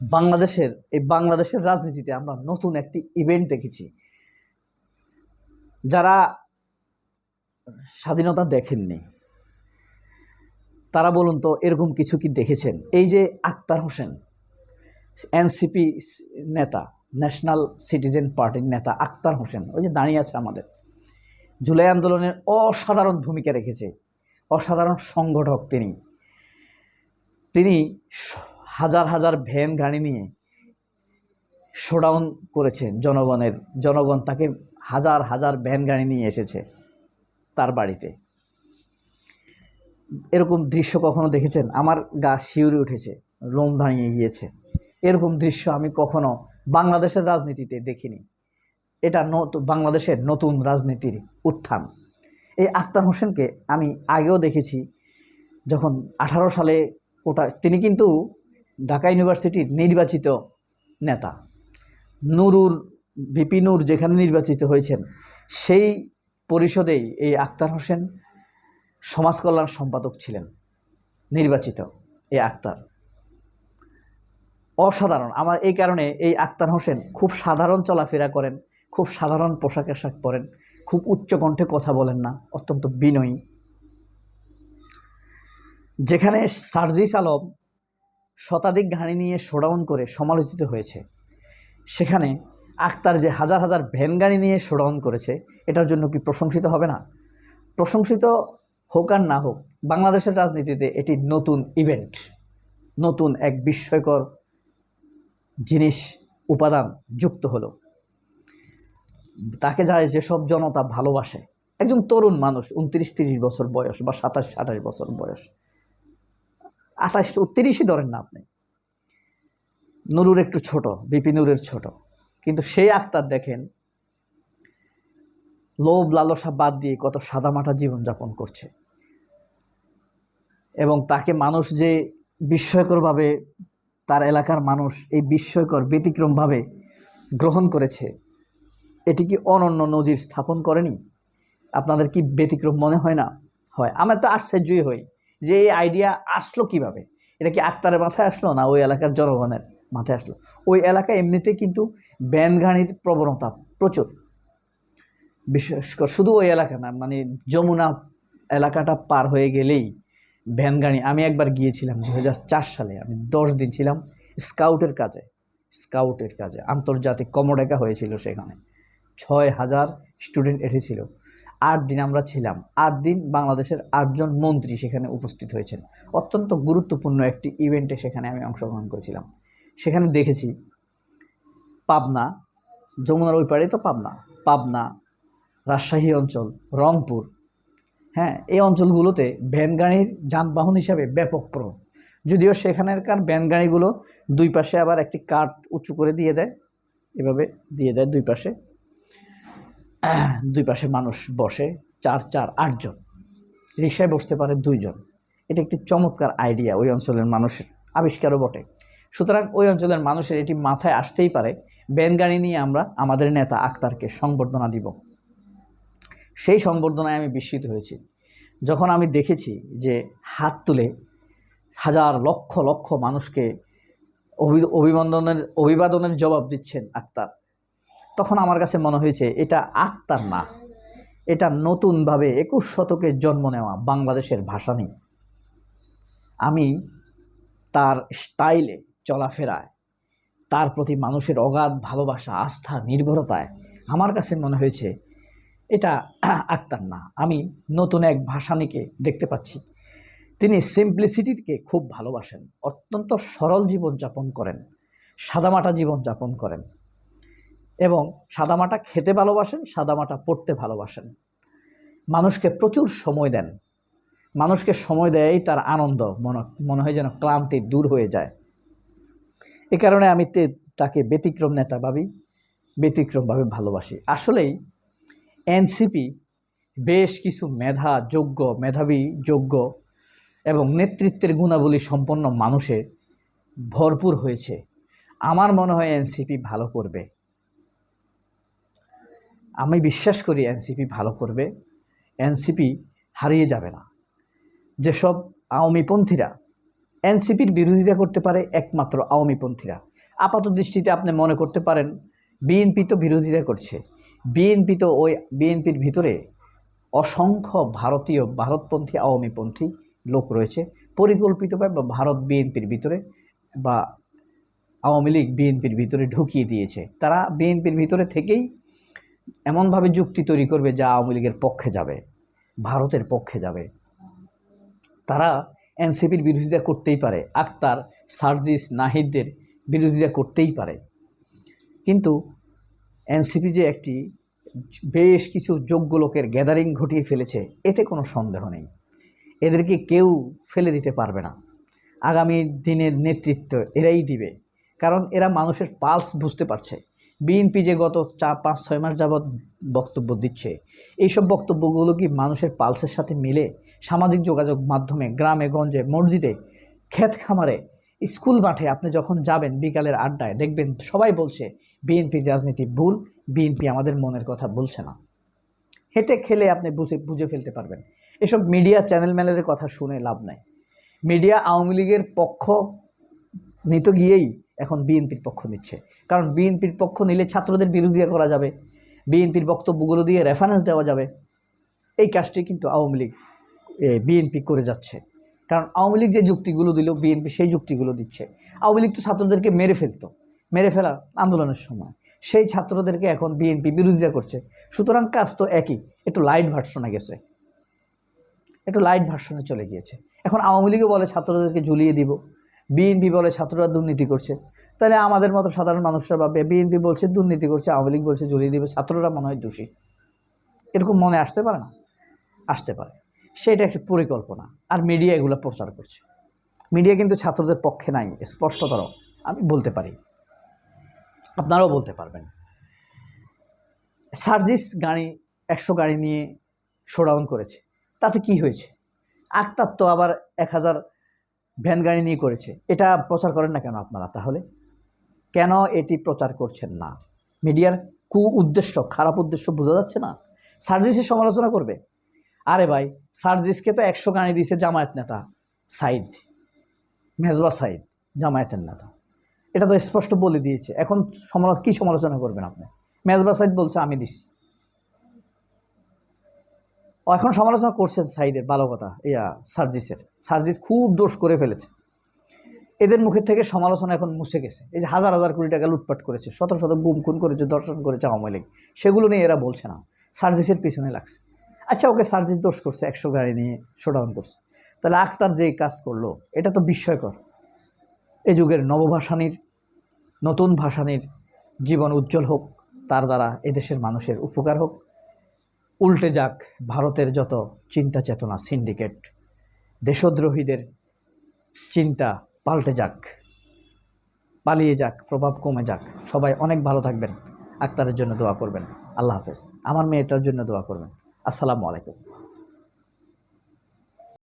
বাংলাদেশের, এই বাংলাদেশের রাজনীতিতে আমরা নতুন একটি ইভেন্ট দেখেছি। যারা স্বাধীনতা দেখেননি, তারা বলুন তো এরকম কিছু কি দেখেছেন? এই যে আক্তার হোসেন, এনসিপি নেতা, ন্যাশনাল সিটিজেন পার্টির নেতা আক্তার হোসেন, ওই যে দাঁড়িয়ে আছে আমাদের, জুলাই আন্দোলনের অসাধারণ ভূমিকা রেখেছে। অসাধারণ সংগঠক তিনি। তিনি হাজার হাজার ভ্যান গাড়ি নিয়ে শোডাউন করেছেন জনগণের, জনগণ তাকে হাজার হাজার ভ্যান গাড়ি নিয়ে এসেছে তার বাড়িতে। এরকম দৃশ্য কখনো দেখেছেন? আমার গা শিউরে উঠেছে, লোম দাঁড়িয়ে গিয়েছে। এরকম দৃশ্য আমি কখনো বাংলাদেশের রাজনীতিতে দেখিনি। এটা বাংলাদেশের নতুন রাজনীতির উত্থান। এই আক্তার হোসেনকে আমি আগেও দেখেছি, যখন আঠারো সালে কোটা, তিনি কিন্তু ঢাকা ইউনিভার্সিটির নির্বাচিত নেতা। নুরুর, ভিপি নূর যেখানে নির্বাচিত হয়েছেন, সেই পরিষদেই এই আক্তার হোসেন সমাজ কল্যাণ সম্পাদক ছিলেন, নির্বাচিত এই আক্তার। অসাধারণ। আমার এই কারণে এই আক্তার হোসেন খুব সাধারণ চলাফেরা করেন, খুব সাধারণ পোশাক আশাক পরেন, খুব উচ্চ কণ্ঠে কথা বলেন না, অত্যন্ত বিনয়ী। যেখানে সার্জিস আলম শতাধিক গাড়ি নিয়ে শোডাউন করে সমালোচিত হয়েছে। সেখানে আক্তার যে হাজার হাজার ভ্যান গাড়ি নিয়ে শোডাউন করেছে, এটার জন্য কি প্রশংসিত হবে না? প্রশংসিত হোক আর না হোক, বাংলাদেশের রাজনীতিতে এটি নতুন ইভেন্ট নতুন এক বিস্ময়কর জিনিস, উপাদান যুক্ত হলো। তাকে যায় যেসব জনতা ভালোবাসে, একজন তরুণ মানুষ, উনত্রিশ তিরিশ বছর বয়স বা সাতাশ আঠাশ বছর বয়স আঠাশ তিরিশই ধরেন না আপনি। নুরুর একটু ছোট, বিপি নুরের ছোট। কিন্তু সেই আক্তার দেখেন, লোভ লালসা বাদ দিয়ে কত সাদামাটা জীবনযাপন করছে। এবং তাকে মানুষ যে বিস্ময়করভাবে তার এলাকার মানুষ এই বিস্ময়কর, ব্যতিক্রমভাবে গ্রহণ করেছে, এটি কি অনন্য নজির স্থাপন করেনি? আপনাদের কি ব্যতিক্রম মনে হয় না? হয়। আমরা তো আশ্চর্যই হই। যে এই আইডিয়া আসলো কীভাবে? এটা কি আক্তারের মাথায় আসলো না ওই এলাকার জনগণের মাথায় আসলো? ওই এলাকায় এমনিতে কিন্তু ব্যান গাড়ির প্রবণতা প্রচুর। বিশেষ করে শুধু ওই এলাকা না মানে যমুনা এলাকাটা পার হয়ে গেলেই ভ্যান গাড়ি আমি একবার গিয়েছিলাম দু হাজার চার সালে, আমি দশ দিন ছিলাম স্কাউটের কাজে স্কাউটের কাজে। আন্তর্জাতিক কমডেকা হয়েছিল সেখানে। ছয় হাজার স্টুডেন্ট এসেছিল। আট দিন আমরা ছিলাম। আট দিন বাংলাদেশের আটজন মন্ত্রী সেখানে উপস্থিত হয়েছেন। অত্যন্ত গুরুত্বপূর্ণ একটি ইভেন্টে সেখানে আমি অংশগ্রহণ করেছিলাম। সেখানে দেখেছি পাবনা, যমুনার ওই পাড়ে তো পাবনা। পাবনা, রাজশাহী অঞ্চল, রংপুর। হ্যাঁ এই অঞ্চলগুলোতে ভ্যান গাড়ির যানবাহন হিসাবে ব্যাপক প্রভাব যদিও সেখানকার ভ্যান গাড়িগুলো দুই পাশে আবার একটি কাঠ উঁচু করে দিয়ে দেয়, এভাবে দিয়ে দেয় দুই পাশে। দুই পাশে মানুষ বসে, চার চার আটজন রিক্সায় বসতে পারে দুইজন এটা একটি চমৎকার আইডিয়া ওই অঞ্চলের মানুষের, আবিষ্কারও বটে। সুতরাং ওই অঞ্চলের মানুষের এটি মাথায় আসতেই পারে ব্যান গাড়ি নিয়ে আমরা আমাদের নেতা আক্তারকে সংবর্ধনা দিব। সেই সংবর্ধনায় আমি বিস্মিত হয়েছি। যখন আমি দেখেছি যে হাত তুলে হাজার লক্ষ লক্ষ মানুষকে অভি- অভিনন্দনের, অভিবাদনের জবাব দিচ্ছেন আক্তার তখন আমার কাছে মনে হয়েছে, এটা আক্তার না। এটা নতুনভাবে একুশ শতকে জন্ম নেওয়া বাংলাদেশের ভাষা নেই। আমি তার স্টাইলে চলাফেরায়, তার প্রতি মানুষের অগাধ ভালোবাসা, আস্থা, নির্ভরতায় আমার কাছে মনে হয়েছে, এটা আক্তার না। আমি নতুন এক ভাষানীকে দেখতে পাচ্ছি। তিনি সিম্পলিসিটিকে খুব ভালোবাসেন, অত্যন্ত সরল জীবন জীবনযাপন করেন, সাদামাটা জীবন জীবনযাপন করেন। এবং সাদামাটা খেতে ভালোবাসেন, সাদামাটা পড়তে ভালোবাসেন। মানুষকে প্রচুর সময় দেন। মানুষকে সময় দেয়ই তার আনন্দ, মনে মনে হয় যেন ক্লান্তি দূর হয়ে যায়। এ কারণে আমি তাকে ব্যতিক্রম নেতা ভাবি, ব্যতিক্রমভাবে ভালোবাসি। আসলেই এনসিপি বেশ কিছু মেধা যোগ্য, মেধাবী, যোগ্য এবং নেতৃত্বের গুণাবলী সম্পন্ন মানুষের ভরপুর হয়েছে। আমার মনে হয় এনসিপি ভালো করবে। আমি বিশ্বাস করি এনসিপি ভালো করবে। এনসিপি হারিয়ে যাবে না। যেসব আওয়ামীপন্থীরা এনসিপির বিরোধিতা করতে পারে একমাত্র আওয়ামীপন্থীরা। আপাত দৃষ্টিতে আপনি মনে করতে পারেন, বিএনপি তো বিরোধিতা করছে। বিএনপি তো ওই বিএনপির ভিতরে অসংখ্য ভারতীয় ভারতপন্থী, আওয়ামীপন্থী লোক রয়েছে। পরিকল্পিতভাবে বা ভারত বিএনপির ভিতরে বা আওয়ামী লীগ বিএনপির ভিতরে ঢুকিয়ে দিয়েছে। তারা বিএনপির ভিতরে থেকেই এমনভাবে যুক্তি তৈরি করবে যা আওয়ামী লীগের পক্ষে যাবে, ভারতের পক্ষে যাবে। তারা এনসিপির বিরোধিতা করতেই পারে, আক্তার, সার্জিস, নাহিদদের বিরোধিতা করতেই পারে। কিন্তু এনসিপি যে একটি বেশ কিছু যোগ্য লোকের গ্যাদারিং ঘটিয়ে ফেলেছে, এতে কোনো সন্দেহ নেই। এদেরকে কেউ ফেলে দিতে পারবে না। আগামী দিনের নেতৃত্ব এরাই দিবে, কারণ এরা মানুষের পালস বুঝতে পারছে। বিএনপি যে গত চার, পাঁচ, ছয় মাস যাবৎ বক্তব্য দিচ্ছে, এইসব বক্তব্যগুলো কি মানুষের পালসের সাথে মিলে? সামাজিক যোগাযোগ মাধ্যমে, গ্রামে, গঞ্জে, মসজিদে, ক্ষেত খামারে, স্কুল মাঠে আপনি যখন যাবেন বিকালের আড্ডায়, দেখবেন সবাই বলছে বিএনপির রাজনীতি ভুল, বিএনপি আমাদের মনের কথা বলছে না। হেঁটে খেলে আপনি বুঝে বুঝে ফেলতে পারবেন। এসব মিডিয়া চ্যানেল ম্যানেলের কথা শুনে লাভ নাই। মিডিয়া আওয়ামী লীগের পক্ষ নিতে গিয়েই এখন বিএনপির পক্ষ নিচ্ছে। কারণ বিএনপির পক্ষ নিলে ছাত্রদের বিরোধিতা করা যাবে। বিএনপির বক্তব্যগুলো দিয়ে রেফারেন্স দেওয়া যাবে। এই কাজটি কিন্তু আওয়ামী লীগ বিএনপি করে যাচ্ছে। কারণ আওয়ামী লীগ যে যুক্তিগুলো দিল, বিএনপি সেই যুক্তিগুলো দিচ্ছে। আওয়ামী লীগ তো ছাত্রদেরকে মেরে ফেলতো, মেরে ফেলা আন্দোলনের সময়। সেই ছাত্রদেরকে এখন বিএনপি বিরোধিতা করছে। সুতরাং কাজ তো একই, একটু লাইট ভার্সনে গেছে। একটু লাইট ভার্সনে চলে গিয়েছে। এখন আওয়ামী লীগও বলে ছাত্রদেরকে ঝুলিয়ে দিব। বিএনপি বলে ছাত্ররা দুর্নীতি করছে। তাহলে আমাদের মতো সাধারণ মানুষরা বা বিএনপি বলছে দুর্নীতি করছে, আওয়ামী লীগ বলছে ঝুলিয়ে দিবে, ছাত্ররা মনে হয় দোষী। এরকম মনে আসতে পারে না? আসতে পারে। সেটা একটি পরিকল্পনা। আর মিডিয়া এগুলো প্রচার করছে। মিডিয়া কিন্তু ছাত্রদের পক্ষে নাই, স্পষ্টতর। আমি বলতে পারি। আপনারাও বলতে পারবেন। সার্জিস গাড়ি, একশো গাড়ি নিয়ে শোডাউন করেছে। তাতে কি হয়েছে? আক্তার তো আবার এক হাজার ভ্যান গাড়ি নিয়ে করেছে। এটা প্রচার করেন না কেন আপনারা তাহলে? কেন এটি প্রচার করছেন না? মিডিয়ার কু উদ্দেশ্য, খারাপ উদ্দেশ্য বোঝা যাচ্ছে না? সার্জিসের সমালোচনা করবে? আরে ভাই, সার্জিসকে তো একশো গাড়ি দিয়েছে জামায়াত নেতা সাইদ, মেজবা সাইদ, জামায়াতের নেতা। এটা তো স্পষ্ট বলে দিয়েছে। এখন সমালো, কী সমালোচনা করবেন আপনি? মেজবা সাইদ বলছে, আমি দিছি। এখন সমালোচনা করছেন সাইদের, ভালো কথা, ইয়া, সার্জিসের। সার্জিস খুব দোষ করে ফেলেছে। এদের মুখের থেকে সমালোচনা এখন মুছে গেছে। এই যে হাজার হাজার কোটি টাকা লুটপাট করেছে, শত শত গুম খুন করেছে দর্শন করেছে আওয়ামী লীগ, সেগুলো নিয়ে এরা বলছে না। সার্জিসের পিছনে লাগছে। আচ্ছা ওকে সার্জিস দোষ করছে, একশো গাড়ি নিয়ে শোডাউন করছে। তাহলে আখতার যে কাজ করল, এটা তো বিস্ময়কর। এ যুগের নবভাষানীর, নতুন ভাষানীর জীবন উজ্জ্বল হোক, তার দ্বারা এদেশের মানুষের উপকার হোক। উল্টে যাক ভারতের যত চিন্তা চেতনা সিন্ডিকেট, দেশদ্রোহীদের চিন্তা পাল্টে যাক, পালিয়ে যাক, প্রভাব কমে যাক। সবাই অনেক ভালো থাকবেন, আক্তারের জন্য দোয়া করবেন। আল্লাহ হাফেজ। আমার মেয়েটার জন্য দোয়া করবেন। আসসালামু আলাইকুম।